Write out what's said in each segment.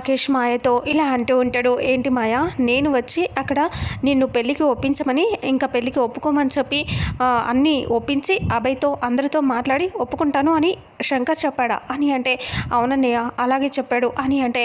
రాకేష్ మాయతో ఇలా అంటూ ఉంటాడు ఏంటి మాయ నేను వచ్చి అక్కడ నిన్ను పెళ్ళికి ఒప్పించమని ఇంకా పెళ్ళికి ఒప్పుకోమని చెప్పి అన్నీ ఒప్పించి అభయ్తో అందరితో మాట్లాడి ఒప్పుకుంటాను అని శంకర్ చెప్పాడా? అని అంటే అవునన్నయ్య అలాగే చెప్పాడు. అని అంటే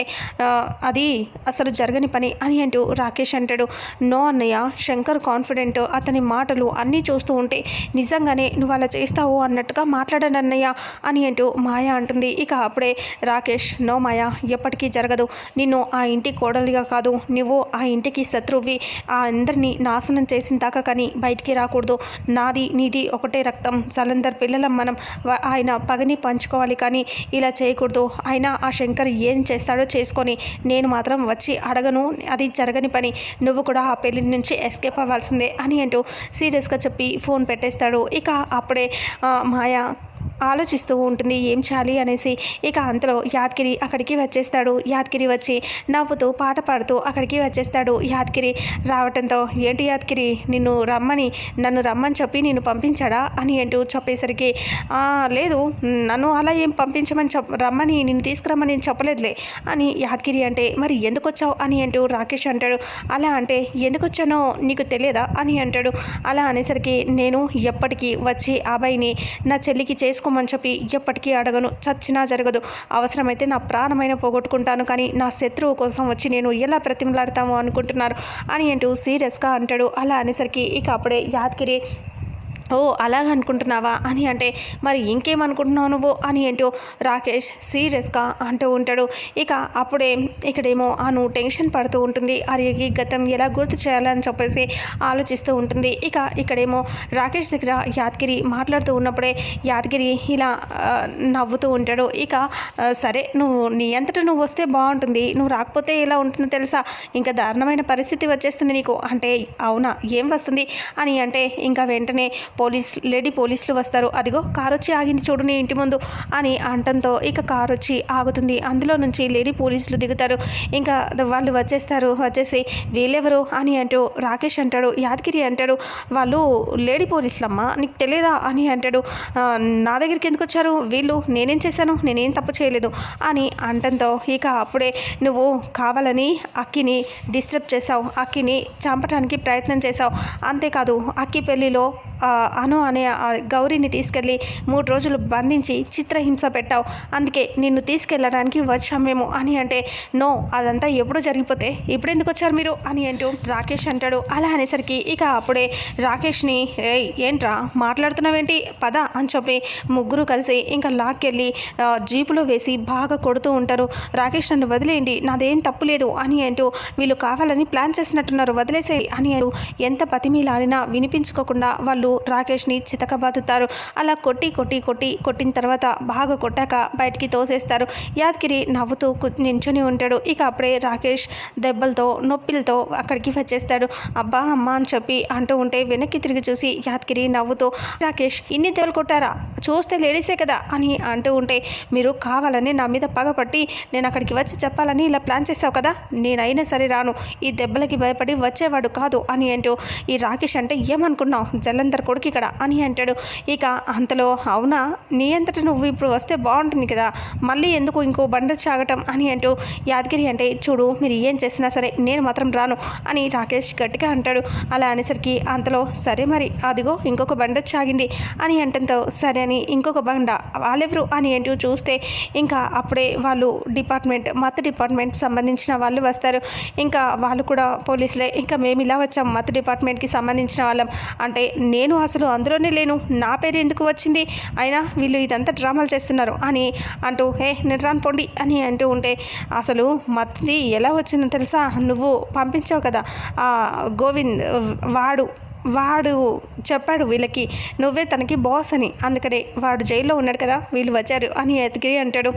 అది అసలు జరగని పని అని అంటూ రాకేష్ అంటాడు. నో అన్నయ్య శంకర్ కాన్ఫిడెంట్ అతని మాటలు అన్నీ చూస్తూ ఉంటే నిజంగానే నువ్వు అలా చేస్తావు అన్నట్టుగా మాట్లాడాను అన్నయ్య అని అంటూ మాయ అంటుంది. ఇక అప్పుడే రాకేష్ నో మాయ ఎప్పటికీ జరగదు. నిన్ను ఆ ఇంటి కోడలిగా కాదు నువ్వు ఆ ఇంటికి శత్రువి ఆ అందరినీ నాశనం చేసిన దాకా కానీ బయటికి రాకూడదు. నాది నీది ఒకటే రక్తం. సలందర్ పిల్లల మనం ఆయన పగని పంచుకోవాలి కానీ ఇలా చేయకూడదు. అయినా ఆ శంకర్ ఏం చేస్తాడో చేసుకొని నేను మాత్రం వచ్చి అడగను. అది జరగని పని. నువ్వు కూడా ఆ పెళ్ళి నుంచి ఎస్కేప్ అవ్వాల్సిందే అని అంటూ సీరియస్గా చెప్పి ఫోన్ పెట్టేస్తాడు. ఇక అప్పుడే మాయా మాయ ఆలోచిస్తూ ఉంటుంది ఏం చేయాలి అనేసి. ఇక అంతలో యాదగిరి అక్కడికి వచ్చేస్తాడు. యాదగిరి వచ్చి నవ్వుతూ పాట పాడుతూ అక్కడికి వచ్చేస్తాడు. యాదగిరి రావటంతో ఏంటి యాదగిరి నిన్ను రమ్మని నన్ను రమ్మని చెప్పి నిన్ను పంపించాడా? అని అంటూ చెప్పేసరికి లేదు నన్ను అలా ఏం పంపించమని చెప్ రమ్మని నిన్ను తీసుకురమ్మని నేను చెప్పలేదులే. అని యాదగిరి అంటే మరి ఎందుకు వచ్చావు అని అంటూ రాకేష్ అంటాడు. అలా అంటే ఎందుకు వచ్చానో నీకు తెలియదా అని అంటాడు. అలా అనేసరికి నేను ఎప్పటికీ వచ్చి అబ్బాయిని నా చెల్లికి చేసుకోమని చెప్పి ఎప్పటికీ అడగను. చచ్చినా జరగదు. అవసరమైతే నా ప్రాణమైన పోగొట్టుకుంటాను. కానీ నా శత్రువు కోసం వచ్చి నేను ఎలా ప్రతిమలాడతాము అనుకుంటున్నారు అని అంటూ సీరియస్గా అంటాడు. అలా అనేసరికి ఇక అప్పుడే యాదగిరి ఓ అలాగ అనుకుంటున్నావా? అని అంటే మరి ఇంకేమనుకుంటున్నావు నువ్వు? అని ఏంటో రాకేష్ సీరియస్గా అంటూ ఉంటాడు. ఇక అప్పుడే ఇక్కడేమో అను టెన్షన్ పడుతూ ఉంటుంది. అరిగి గతం ఎలా గుర్తు చేయాలని చెప్పేసి ఆలోచిస్తూ ఉంటుంది. ఇక ఇక్కడేమో రాకేష్ దగ్గర యాదగిరి మాట్లాడుతూ ఉన్నప్పుడే యాదగిరి ఇలా నవ్వుతూ ఉంటాడు. ఇక సరే నువ్వు నీ అంతటా నువ్వు వస్తే బాగుంటుంది. నువ్వు రాకపోతే ఎలా ఉంటుందో తెలుసా? ఇంకా దారుణమైన పరిస్థితి వచ్చేస్తుంది నీకు. అంటే అవునా? ఏం వస్తుంది? అని అంటే ఇంకా వెంటనే పోలీస్ లేడీ పోలీసులు వస్తారు. అదిగో కారు వచ్చి ఆగింది చూడు నీ ఇంటి ముందు అని అంటంతో ఇక కారు వచ్చి ఆగుతుంది. అందులో నుంచి లేడీ పోలీసులు దిగుతారు. ఇంకా వాళ్ళు వచ్చేస్తారు. వచ్చేసి వీళ్ళెవరు అని అంటూ రాకేష్ అంటాడు యాదగిరి అంటాడు వాళ్ళు లేడీ పోలీసులమ్మ నీకు తెలియదా అని అంటాడు. నా దగ్గరికి ఎందుకు వచ్చారు? వీళ్ళు నేనేం చేశాను? నేనేం తప్పు చేయలేదు అని అంటంతో ఇక అప్పుడే నువ్వు కావాలని అక్కిని డిస్టర్బ్ చేసావు అక్కిని చంపటానికి ప్రయత్నం చేసావు అంతేకాదు అక్కి పెళ్ళిలో అను అనే గౌరీని తీసుకెళ్ళి మూడు రోజులు బంధించి చిత్రహింస పెట్టావు. అందుకే నిన్ను తీసుకెళ్ళడానికి వచ్చాం మేము. అని అంటే నో అదంతా ఎప్పుడు జరిగిపోతే? ఇప్పుడు ఎందుకు వచ్చారు మీరు? అని అంటూ రాకేష్ అంటాడు. అలా అనేసరికి ఇక అప్పుడే రాకేష్ని ఏయ్ ఏంట్రా? మాట్లాడుతున్నావేంటి? పద అని చెప్పి ముగ్గురు కలిసి ఇంకా లాక్కెళ్ళి జీపులో వేసి బాగా కొడుతూ ఉంటారు. రాకేష్ నన్ను వదిలేయండి. నాదేం తప్పు లేదు అని అంటూ వీళ్ళు కావాలని ప్లాన్ చేసినట్టున్నారు. వదిలేసే అని అంటూ ఎంత బతిమీలాడినా వినిపించుకోకుండా వాళ్ళు రాకేష్ని చితకబాదుతారు. అలా కొట్టి కొట్టి కొట్టి కొట్టిన తర్వాత బాగా కొట్టాక బయటికి తోసేస్తారు. యాదగిరి నవ్వుతూ నించుని ఉంటాడు. ఇక అప్పుడే రాకేష్ దెబ్బలతో నొప్పిలతో అక్కడికి వచ్చేస్తాడు. అబ్బా అమ్మ అని చెప్పి అంటూ ఉంటే వెనక్కి తిరిగి చూసి యాదగిరి నవ్వుతూ రాకేష్ ఇన్ని దెబ్బలు కొట్టారా? చూస్తే లేడీసే కదా అని అంటూ ఉంటే మీరు కావాలని నా మీద పగపట్టి నేను అక్కడికి వచ్చి చెప్పాలని ఇలా ప్లాన్ చేస్తావు కదా? నేనైనా సరే రాను. ఈ దెబ్బలకి భయపడి వచ్చేవాడు కాదు అని అంటూ ఈ రాకేష్ అంటే ఏమనుకున్నావు? జలంధర్ కొడుకు ఇక్కడ అని అంటాడు. ఇక అంతలో అవునా? నీ అంతట నువ్వు ఇప్పుడు వస్తే బాగుంటుంది కదా? మళ్ళీ ఎందుకు ఇంకో బండ చాగటం అని అంటూ యాదగిరి అంటే చూడు మీరు ఏం చేసినా సరే నేను మాత్రం రాను అని రాకేష్ గట్టిగా అంటాడు. అలా అనేసరికి అంతలో సరే మరి అదిగో ఇంకొక బండ చాగింది అని అంటంతో సరే అని ఇంకొక బండ వాళ్ళెవరు? అని అంటూ చూస్తే ఇంకా అప్పుడే వాళ్ళు డిపార్ట్మెంట్ మత్ డిపార్ట్మెంట్ సంబంధించిన వాళ్ళు వస్తారు. ఇంకా వాళ్ళు కూడా పోలీసులే ఇంకా మేము ఇలా వచ్చాం మత్ డిపార్ట్మెంట్కి సంబంధించిన వాళ్ళం. అంటే నేను నేను అసలు అందులోనే లేను. నా పేరు ఎందుకు వచ్చింది? అయినా వీళ్ళు ఇదంతా డ్రామాలు చేస్తున్నారు. అని అంటూ హే నేను పొండి అని అంటూ ఉంటే అసలు మత్తి ఎలా వచ్చిందో తెలుసా? నువ్వు పంపించావు కదా ఆ గోవింద్ వాడు వాడు చెప్పాడు వీళ్ళకి నువ్వే తనకి బాస్ అని. అందుకనే వాడు జైల్లో ఉన్నాడు కదా వీళ్ళు వచ్చారు అని ఎతికి అంటాడు.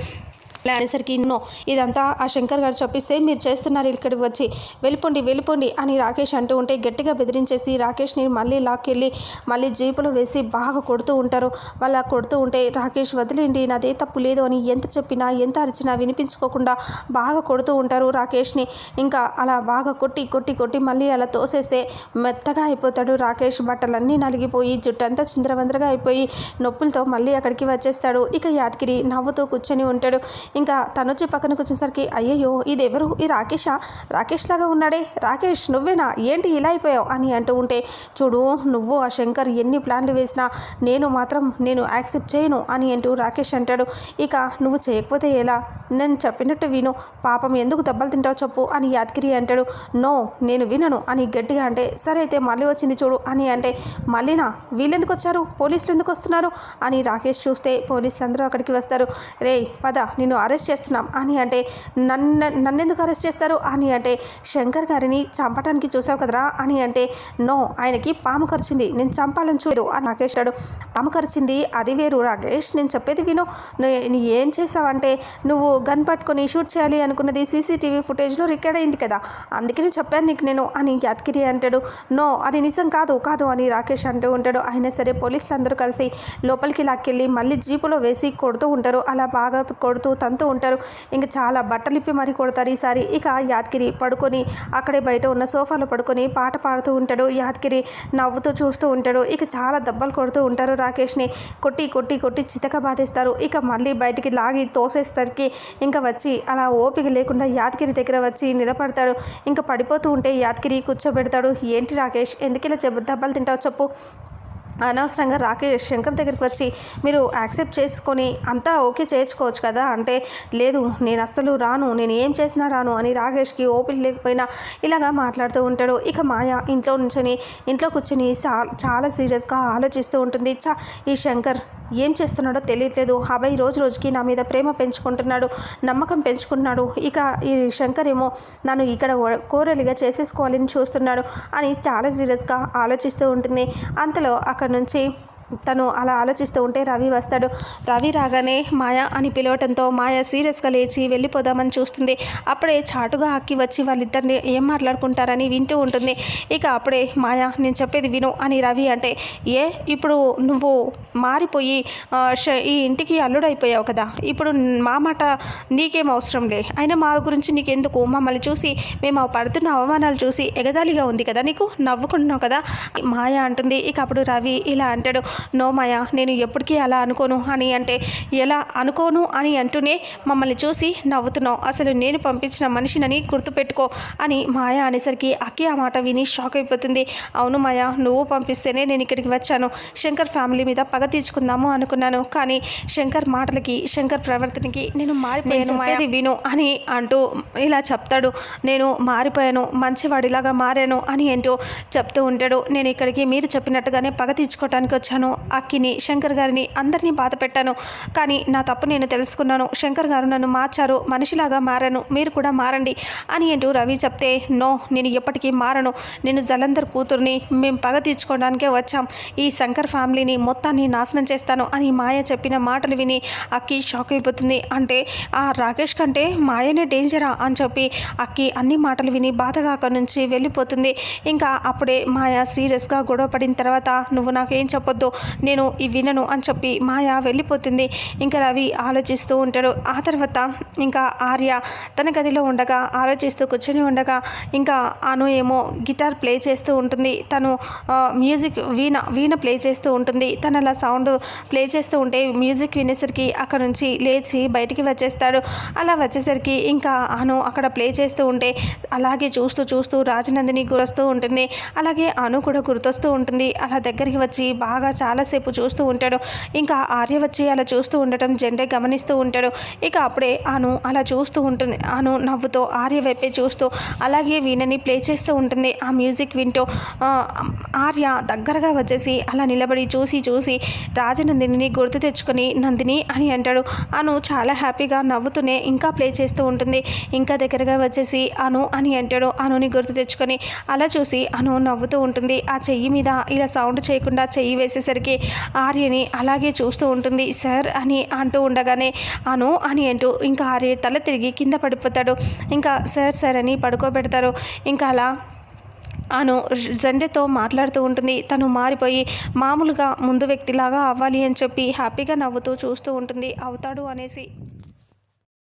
ఇలా అనేసరికి నో ఇదంతా ఆ శంకర్ గారు చెప్పిస్తే మీరు చేస్తున్నారు ఇక్కడికి వచ్చి. వెళ్ళిపోండి వెళ్ళిపోండి అని రాకేష్ అంటూ ఉంటే గట్టిగా బెదిరించేసి రాకేష్ని మళ్ళీ లాక్కెళ్ళి మళ్ళీ జీపులో వేసి బాగా కొడుతూ ఉంటారు. వాళ్ళ కొడుతూ ఉంటే రాకేష్ వదిలేండి నాదే తప్పు లేదు అని ఎంత చెప్పినా ఎంత అరిచినా వినిపించుకోకుండా బాగా కొడుతూ ఉంటారు రాకేష్ని. ఇంకా అలా బాగా కొట్టి కొట్టి కొట్టి మళ్ళీ అలా తోసేస్తే మెత్తగా అయిపోతాడు రాకేష్. బట్టలన్నీ నలిగిపోయి జుట్టంతా చిందరవందరగా అయిపోయి నొప్పులతో మళ్ళీ అక్కడికి వచ్చేస్తాడు. ఇక యాదగిరి నవ్వుతూ కూర్చొని ఉంటాడు. ఇంకా తనుజ పక్కన వచ్చేసరికి అయ్యయ్యో ఇది ఎవరు ఈ రాకేషా? రాకేష్ లాగా ఉన్నాడే. రాకేష్ నువ్వేనా? ఏంటి ఇలా అయిపోయావు? అని అంటూ ఉంటే చూడు నువ్వు ఆ శంకర్ ఎన్ని ప్లాన్లు వేసినా నేను మాత్రం నేను యాక్సెప్ట్ చేయను అని అంటూ రాకేష్ అంటాడు. ఇక నువ్వు చేయకపోతే ఎలా? నేను చెప్పినట్టు విను. పాపం ఎందుకు దెబ్బలు తింటావు చెప్పు అని యాదగిరి అంటాడు. నో నేను వినను అని గట్టిగా అంటే సరే అయితే మళ్ళీ వచ్చింది చూడు అని అంటే మళ్ళీనా? వీళ్ళెందుకు వచ్చారు? పోలీసులు ఎందుకు వస్తున్నారు? అని రాకేష్ చూస్తే పోలీసులు అందరూ అక్కడికి వస్తారు. రే పద నేను అరెస్ట్ చేస్తున్నాం అని అంటే నన్ను నన్నెందుకు అరెస్ట్ చేస్తారు అని అంటే శంకర్ గారిని చంపడానికి చూసావు కదరా అని అంటే నో ఆయనకి పాము కరిచింది నేను చంపాలని చూడు అని రాకేష్ అడు పాము కరిచింది అది వేరు రాకేష్ నేను చెప్పేది విను. నువ్వు ఏం చేసావంటే నువ్వు గన్ పట్టుకొని షూట్ చేయాలి అనుకున్నది సీసీటీవీ ఫుటేజ్లో రికార్డ్ అయింది కదా అందుకే నేను చెప్పాను నీకు నేను అని యాదగిరి అంటాడు. నో అది నిజం కాదు కాదు అని రాకేష్ అంటూ ఉంటాడు. అయినా సరే పోలీసులు అందరూ కలిసి లోపలికి లాక్కెళ్ళి మళ్ళీ జీపులో వేసి కొడుతూ ఉంటారు. అలా బాగా కొడుతూ తంతూ ఉంటారు. ఇంకా చాలా బట్టలిప్పి మరీ కొడతారు ఈసారి. ఇక యాదగిరి పడుకొని అక్కడే బయట ఉన్న సోఫాలో పడుకొని పాట పాడుతూ ఉంటాడు. యాదగిరి నవ్వుతూ చూస్తూ ఉంటాడు. ఇక చాలా దెబ్బలు కొడుతూ ఉంటారు రాకేష్ని. కొట్టి కొట్టి కొట్టి చితక బాధేస్తారు. ఇక మళ్ళీ బయటికి లాగి తోసేసరికి ఇంకా వచ్చి అలా ఓపిక లేకుండా యాదగిరి దగ్గర వచ్చి నిలబడతాడు. ఇంకా పడిపోతూ ఉంటే యాదగిరి కూర్చోబెడతాడు. ఏంటి రాకేష్? ఎందుకు ఇలా దెబ్బలు తింటావు చెప్పు. అనవసరంగా రాకేష్ శంకర్ దగ్గరికి వచ్చి మీరు యాక్సెప్ట్ చేసుకొని అంతా ఓకే చేయించుకోవచ్చు కదా? అంటే లేదు నేను అస్సలు రాను నేను ఏం చేసినా రాను అని రాకేష్కి ఓపిక లేకపోయినా ఇలాగా మాట్లాడుతూ ఉంటాడు. ఇక మాయ ఇంట్లో నుంచొని ఇంట్లో కూర్చొని చాలా సీరియస్గా ఆలోచిస్తూ ఉంటుంది. చా ఈ శంకర్ ఏం చేస్తున్నాడో తెలియట్లేదు. అబ్బాయి రోజు రోజుకి నా మీద ప్రేమ పెంచుకుంటున్నాడు నమ్మకం పెంచుకుంటున్నాడు. ఇక ఈ శంకర్ ఏమో నన్ను ఇక్కడ కోరలిగా చేసేసుకోవాలని చూస్తున్నాడు అని చాలా సీరియస్గా ఆలోచిస్తూ ఉంటుంది. అంతలో అక్కడ నుంచి తను అలా ఆలోచిస్తూ ఉంటే రవి వస్తాడు. రవి రాగానే మాయ అని పిలవటంతో మాయ సీరియస్గా లేచి వెళ్ళిపోదామని చూస్తుంది. అప్పుడే చాటుగా అక్కి వచ్చి వాళ్ళిద్దరిని ఏం మాట్లాడుకుంటారని వింటూ ఉంటుంది. ఇక అప్పుడే మాయ నేను చెప్పేది విను అని రవి అంటే ఏ ఇప్పుడు నువ్వు మారిపోయి ఈ ఇంటికి అల్లుడైపోయావు కదా. ఇప్పుడు మా మాట నీకేం అవసరం లే. అయినా మా గురించి నీకెందుకు? మమ్మల్ని చూసి మేము పడుతున్న అవమానాలు చూసి ఎగదాలిగా ఉంది కదా నీకు? నవ్వుకుంటున్నావు కదా? మాయ అంటుంది. ఇక అప్పుడు రవి ఇలా అంటాడు. నో మాయ నేను ఎప్పటికీ అలా అనుకోను అని అంటే ఎలా అనుకోను అని అంటూనే మమ్మల్ని చూసి నవ్వుతున్నావు. అసలు నేను పంపించిన మనిషినని గుర్తుపెట్టుకో అని మాయ అనేసరికి అక్కి ఆ మాట విని షాక్ అయిపోతుంది. అవును మాయ నువ్వు పంపిస్తేనే నేను ఇక్కడికి వచ్చాను. శంకర్ ఫ్యామిలీ మీద పగ తీర్చుకుందాము అనుకున్నాను. కానీ శంకర్ మాటలకి శంకర్ ప్రవర్తనకి నేను మారిపోయాను మాయది విను అని అంటూ ఇలా చెప్తాడు. నేను మారిపోయాను మంచివాడిలాగా మారాను అని ఏంటో చెప్తూ ఉంటాడు. నేను ఇక్కడికి మీరు చెప్పినట్టుగానే పగ తీర్చుకోవటానికి వచ్చాను. అక్కిని శంకర్ గారిని అందరినీ బాధ పెట్టాను. కానీ నా తప్పు నేను తెలుసుకున్నాను. శంకర్ గారు నన్ను మార్చారు. మనిషిలాగా మారాను. మీరు కూడా మారండి అని అంటూ రవి చెప్తే నో నేను ఎప్పటికీ మారను. నేను జలంధర్ కూతుర్ని మేము పగ తీర్చుకోవడానికే వచ్చాం. ఈ శంకర్ ఫ్యామిలీని మొత్తాన్ని నాశనం చేస్తాను అని మాయ చెప్పిన మాటలు విని అక్కి షాక్ అయిపోతుంది. అంటే ఆ రాకేష్ కంటే మాయనే డేంజరా అని చెప్పి అక్కి అన్ని మాటలు విని బాధగా అక్కడి నుంచి వెళ్ళిపోతుంది. ఇంకా అప్పుడే మాయ సీరియస్గా గొడవ పడిన తర్వాత నువ్వు నాకేం చెప్పొద్దు. నేను ఈ వినను అని చెప్పి మాయ వెళ్ళిపోతుంది. ఇంకా రవి ఆలోచిస్తూ ఉంటాడు. ఆ తర్వాత ఇంకా ఆర్య తన గదిలో ఉండగా ఆలోచిస్తూ కూర్చొని ఉండగా ఇంకా అను ఏమో గిటార్ ప్లే చేస్తూ ఉంటుంది. తను మ్యూజిక్ వీణ వీణ ప్లే చేస్తూ ఉంటుంది. తను అలా సౌండ్ ప్లే చేస్తూ ఉంటే మ్యూజిక్ వినేసరికి అక్కడ నుంచి లేచి బయటికి వచ్చేస్తాడు. అలా వచ్చేసరికి ఇంకా అను అక్కడ ప్లే చేస్తూ ఉంటే అలాగే చూస్తూ చూస్తూ రాజనందిని గురొస్తూ ఉంటుంది. అలాగే అను కూడా గుర్తొస్తూ ఉంటుంది. అలా దగ్గరికి వచ్చి బాగా చాలాసేపు చూస్తూ ఉంటాడు. ఇంకా ఆర్య వచ్చి అలా చూస్తూ ఉండటం జెండే గమనిస్తూ ఉంటాడు. ఇక అప్పుడే అను అలా చూస్తూ ఉంటుంది. అను నవ్వుతో ఆర్య వైపే చూస్తూ అలాగే వీణని ప్లే చేస్తూ ఉంటుంది. ఆ మ్యూజిక్ వింటూ ఆర్య దగ్గరగా వచ్చేసి అలా నిలబడి చూసి చూసి రాజనందిని గుర్తు తెచ్చుకొని నందిని అని అంటాడు. అను చాలా హ్యాపీగా నవ్వుతూనే ఇంకా ప్లే చేస్తూ ఉంటుంది. ఇంకా దగ్గరగా వచ్చేసి అను అని అంటాడు. అనుని గుర్తు తెచ్చుకొని అలా చూసి అను నవ్వుతూ ఉంటుంది. ఆ చెయ్యి మీద ఇలా సౌండ్ చేయకుండా చెయ్యి వేసేసరికి ఆర్యని అలాగే చూస్తూ ఉంటుంది. సార్ అని అంటూ ఉండగానే అను అని అంటూ ఇంకా ఆర్య తల తిరిగి కింద పడిపోతాడు. ఇంకా సార్ సార్ అని పడుకోబెడతారు. ఇంకా అలా అను జెండెతో మాట్లాడుతూ ఉంటుంది. తను మారిపోయి మామూలుగా ముందు వ్యక్తిలాగా అవ్వాలి అని చెప్పి హ్యాపీగా నవ్వుతూ చూస్తూ ఉంటుంది. అవుతాడు అనేసి.